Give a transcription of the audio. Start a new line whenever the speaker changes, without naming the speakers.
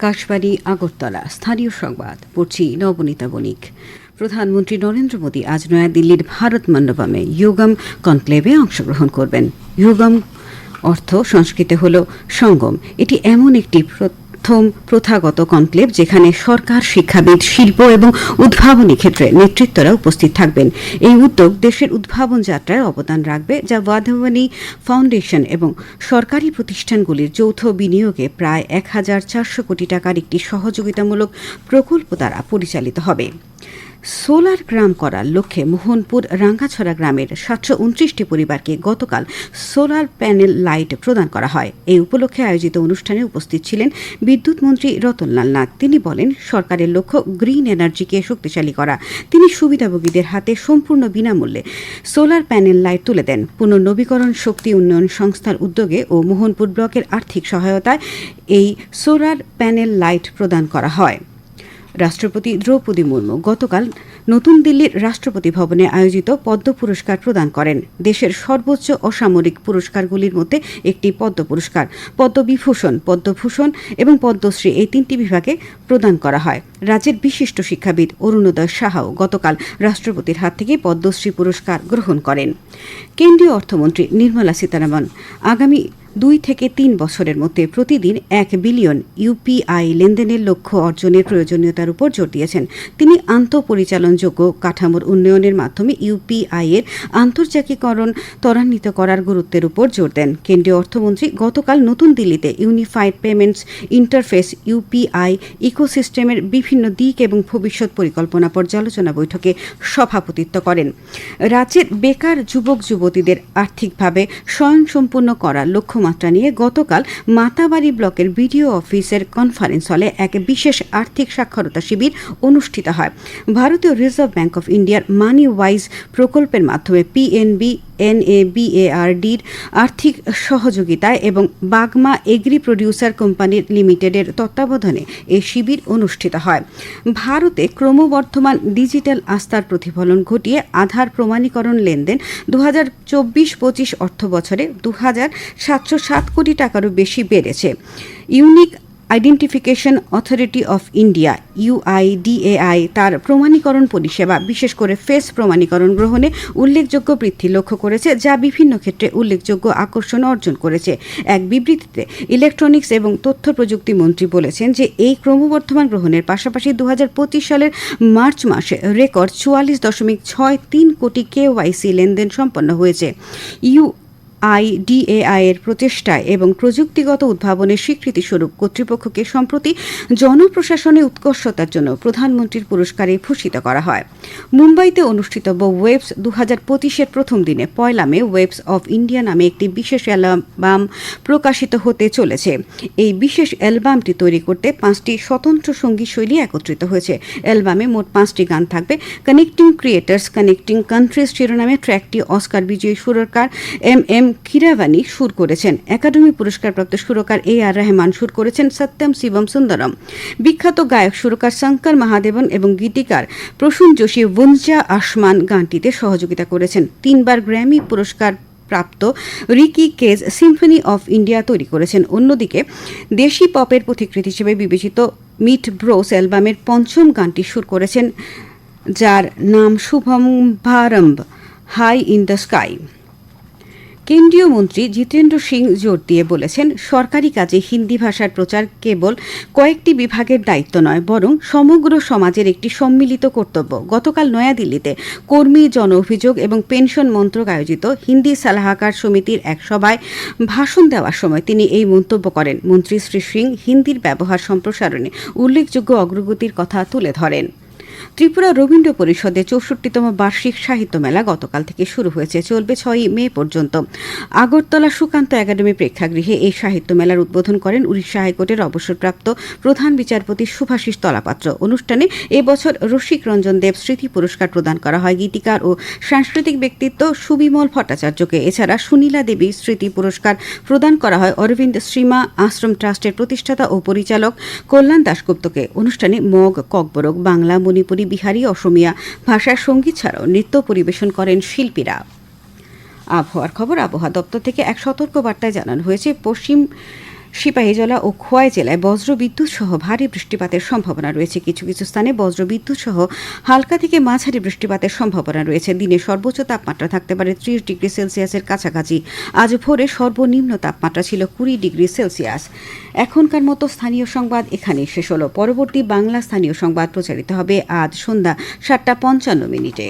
আকাশবাণী, আগরতলা। স্থানীয় সংবাদ, পড়ছি নবনীতা বণিক। প্রধানমন্ত্রী নরেন্দ্র মোদী আজ নয়াদিল্লির ভারত মণ্ডপমে ইয়োগম কনক্লেভে অংশগ্রহণ করবেন। ইয়োগম অর্থ সংস্কৃতে হল সঙ্গম। এটি এমন একটি প্রথম প্রথাগত কনক্লেভ যেখানে সরকার, শিক্ষাবিদ, শিল্প এবং উদ্ভাবনী ক্ষেত্রে নেতৃত্বরা উপস্থিত থাকবেন। এই উদ্যোগ দেশের উদ্ভাবন যাত্রায় অবদান রাখবে, যা ওয়াধবানী ফাউন্ডেশন এবং সরকারি প্রতিষ্ঠানগুলির যৌথ বিনিয়োগে প্রায় এক হাজার চারশো কোটি টাকার একটি সহযোগিতামূলক প্রকল্প দ্বারা পরিচালিত হবে। সোলার গ্রাম করার লক্ষ্যে মোহনপুর রাঙ্গাছড়া গ্রামের সাতশো উনত্রিশটি পরিবারকে গতকাল সোলার প্যানেল লাইট প্রদান করা হয়। এই উপলক্ষে আয়োজিত অনুষ্ঠানে উপস্থিত ছিলেন বিদ্যুৎ মন্ত্রী রতনলাল নাথ। তিনি বলেন, সরকারের লক্ষ্য গ্রিন এনার্জিকে শক্তিশালী করা। তিনি সুবিধাভোগীদের হাতে সম্পূর্ণ বিনামূল্যে সোলার প্যানেল লাইট তুলে দেন। পুনর্নবীকরণ শক্তি উন্নয়ন সংস্থার উদ্যোগে ও মোহনপুর ব্লকের আর্থিক সহায়তায় এই সোলার প্যানেল লাইট প্রদান করা হয়। রাষ্ট্রপতি দ্রৌপদী মুর্মু গতকাল নতুন দিল্লির রাষ্ট্রপতি ভবনে আয়োজিত পদ্ম পুরস্কার প্রদান করেন। দেশের সর্বোচ্চ অসামরিক পুরস্কারগুলির মধ্যে একটি পদ্ম পুরস্কার, পদ্মবিভূষণ, পদ্মভূষণ এবং পদ্মশ্রী এই তিনটি বিভাগে প্রদান করা হয়। রাজ্যের বিশিষ্ট শিক্ষাবিদ অরুণোদয় সাহাও গতকাল রাষ্ট্রপতির হাত থেকে পদ্মশ্রী পুরস্কার গ্রহণ করেন। কেন্দ্রীয় অর্থমন্ত্রী নির্মলা সীতারামন আগামী দুই থেকে তিন বছরের মধ্যে প্রতিদিন এক বিলিয়ন ইউপিআই লেনদেনের লক্ষ্য অর্জনের প্রয়োজনীয়তার উপর জোর দিয়েছেন। তিনি আন্তঃপরিচালনযোগ্য কাঠামোর উন্নয়নের মাধ্যমে ইউপিআই এর আন্তর্জাতিকরণ ত্বরান্বিত করার গুরুত্বের উপর জোর দেন। কেন্দ্রীয় অর্থমন্ত্রী গতকাল নতুন দিল্লিতে ইউনিফাইড পেমেন্টস ইন্টারফেস ইউপিআই ইকোসিস্টেমের বিভিন্ন দিক এবং ভবিষ্যৎ পরিকল্পনা পর্যালোচনা বৈঠকে সভাপতিত্ব করেন। রাজ্যের বেকার যুবক যুবতীদের আর্থিকভাবে স্বয়ংসম্পূর্ণ করার লক্ষ্যমাত্রা নিয়ে গতকাল মাতাবাড়ি ব্লকের বিডিও অফিসের কনফারেন্স হলে এক বিশেষ আর্থিক সাক্ষরতা শিবির অনুষ্ঠিত হয়। ভারতীয় রিজার্ভ ব্যাংক অফ ইন্ডিয়ার মানি ওয়াইজ প্রকল্পের মাধ্যমে পিএনবি এনএবিএআরডির আর্থিক সহযোগিতায় এবং বাগমা এগ্রি প্রডিউসার কোম্পানি লিমিটেডের তত্ত্বাবধানে এই শিবির অনুষ্ঠিত হয়। ভারতে ক্রমবর্ধমান ডিজিটাল আস্থার প্রতিফলন ঘটিয়ে আধার প্রমাণীকরণ লেনদেন দু হাজার চব্বিশ পঁচিশ অর্থ বছরে দু হাজার সাতশো সাত কোটি টাকারও বেশি বেড়েছে। Unique identification authority of India UIDAI তার প্রমাণীকরণ পরিষেবা, বিশেষ করে ফেস প্রমাণীকরণ গ্রহণে উল্লেখযোগ্য বৃদ্ধি লক্ষ্য করেছে, যা বিভিন্ন ক্ষেত্রে উল্লেখযোগ্য আকর্ষণ অর্জন করেছে। এক বিবৃতিতে ইলেকট্রনিক্স এবং তথ্য প্রযুক্তি মন্ত্রী বলেছেন যে, এই ক্রমবর্ধমান গ্রহণের পাশাপাশি দু হাজার পঁচিশ সালের মার্চ মাসে রেকর্ড চুয়াল্লিশ দশমিক ছয় তিন কোটি কেওয়াইসি লেনদেন সম্পন্ন হয়েছে। ইউ আইডিএআই এর প্রচেষ্টায় এবং প্রযুক্তিগত উদ্ভাবনের স্বীকৃতি স্বরূপ কর্তৃপক্ষকে সম্প্রতি জনপ্রশাসনে উৎকর্ষতার জন্য প্রধানমন্ত্রীর পুরস্কারে ভূষিত করা হয়। মুম্বাইতে অনুষ্ঠিতব্য ওয়েবস দু হাজার পঁচিশের প্রথম দিনে পয়লা মে ওয়েবস অফ ইন্ডিয়া নামে একটি বিশেষ অ্যালবাম প্রকাশিত হতে চলেছে। এই বিশেষ অ্যালবামটি তৈরি করতে পাঁচটি স্বতন্ত্র সংগীত শৈলী একত্রিত হয়েছে। অ্যালবামে মোট পাঁচটি গান থাকবে। কানেক্টিং ক্রিয়েটার্স কানেক্টিং কান্ট্রিজ শিরোনামে ট্র্যাকটি অস্কার বিজয়ী সুরকার এম এম কিরাবানি সুর করেছেন। একাডেমি পুরস্কারপ্রাপ্ত সুরকার এ আর রহমান সুর করেছেন সত্যম শিবম সুন্দরম। বিখ্যাত গায়ক সুরকার শঙ্কর মহাদেবন এবং গীতিকার প্রসূন যোশী ওনজা আসমান গানটিতে সহযোগিতা করেছেন। তিনবার গ্র্যামি পুরস্কার প্রাপ্ত Ricky Kej symphony of India তৈরি করেছেন। অন্যদিকে দেশি পপের পথিকৃত হিসেবে বিবেচিত মিট ব্রোস অ্যালবামের পঞ্চম গানটি সুর করেছেন, যার নাম Shubham ভারম্ভ, high in the sky কেন্দ্রীয় মন্ত্রী জিতেন্দ্র সিং জোর দিয়ে বলেছেন, সরকারি কাজে হিন্দি ভাষার প্রচার কেবল কয়েকটি বিভাগের দায়িত্ব নয়, বরং সমগ্র সমাজের একটি সম্মিলিত কর্তব্য। গতকাল নয়াদিল্লিতে কর্মী জন অভিযোগ এবং পেনশন মন্ত্রক আয়োজিত হিন্দি সালাহাকার সমিতির এক সভায় ভাষণ দেওয়ার সময় তিনি এই মন্তব্য করেন। মন্ত্রী শ্রী সিং হিন্দির ব্যবহার সম্প্রসারণে উল্লেখযোগ্য অগ্রগতির কথা তুলে ধরেন। ত্রিপুরা রবীন্দ্র পরিষদের চৌষট্টিতম বার্ষিক সাহিত্য মেলা গতকাল থেকে শুরু হয়েছে, চলবে ছয়ই মে পর্যন্ত। আগরতলা সুকান্ত একাডেমি প্রেক্ষাগৃহে এই সাহিত্য মেলার উদ্বোধন করেন উড়িষ্যা হাইকোর্টের অবসরপ্রাপ্ত প্রধান বিচারপতি সুভাষিস তলাপাত্র। অনুষ্ঠানে এবছর রসিক রঞ্জন দেব স্মৃতি পুরস্কার প্রদান করা হয় গীতিকার ও সাংস্কৃতিক ব্যক্তিত্ব সুবিমল ভট্টাচার্যকে। এছাড়া সুনীলা দেবী স্মৃতি পুরস্কার প্রদান করা হয় অরবিন্দ শ্রীমা আশ্রম ট্রাস্টের প্রতিষ্ঠাতা ও পরিচালক কল্যাণ দাশগুপ্তকে। অনুষ্ঠানে মগ, ককবরক, বাংলা মণিপুরী বিহারী অসমিয়া ভাষার সংগীত ছাড়াও নৃত্য পরিবেশন করেন শিল্পীরা। আবহাওয়ার খবর, আবহাওয়া দপ্তর থেকে এক সতর্কবার্তায় জানানো হয়েছে, পশ্চিম সিপাহীজলা ও খোয়াই জেলায় বজ্র বিদ্যুৎ সহ ভারী বৃষ্টিপাতের সম্ভাবনা রয়েছে। কিছু কিছু স্থানে বজ্র বিদ্যুৎ সহ হালকা থেকে মাঝারি বৃষ্টিপাতের সম্ভাবনা রয়েছে। দিনে সর্বোচ্চ তাপমাত্রা থাকতে পারে ত্রিশ ডিগ্রি সেলসিয়াসের কাছাকাছি। আজ ভোরে সর্বনিম্ন তাপমাত্রা ছিল কুড়ি ডিগ্রি সেলসিয়াস। এখনকার মতো স্থানীয় সংবাদ এখানেই শেষ হলো। পরবর্তী বাংলা স্থানীয় সংবাদ প্রচারিত হবে আজ সন্ধ্যা সাতটা পঞ্চান্ন মিনিটে।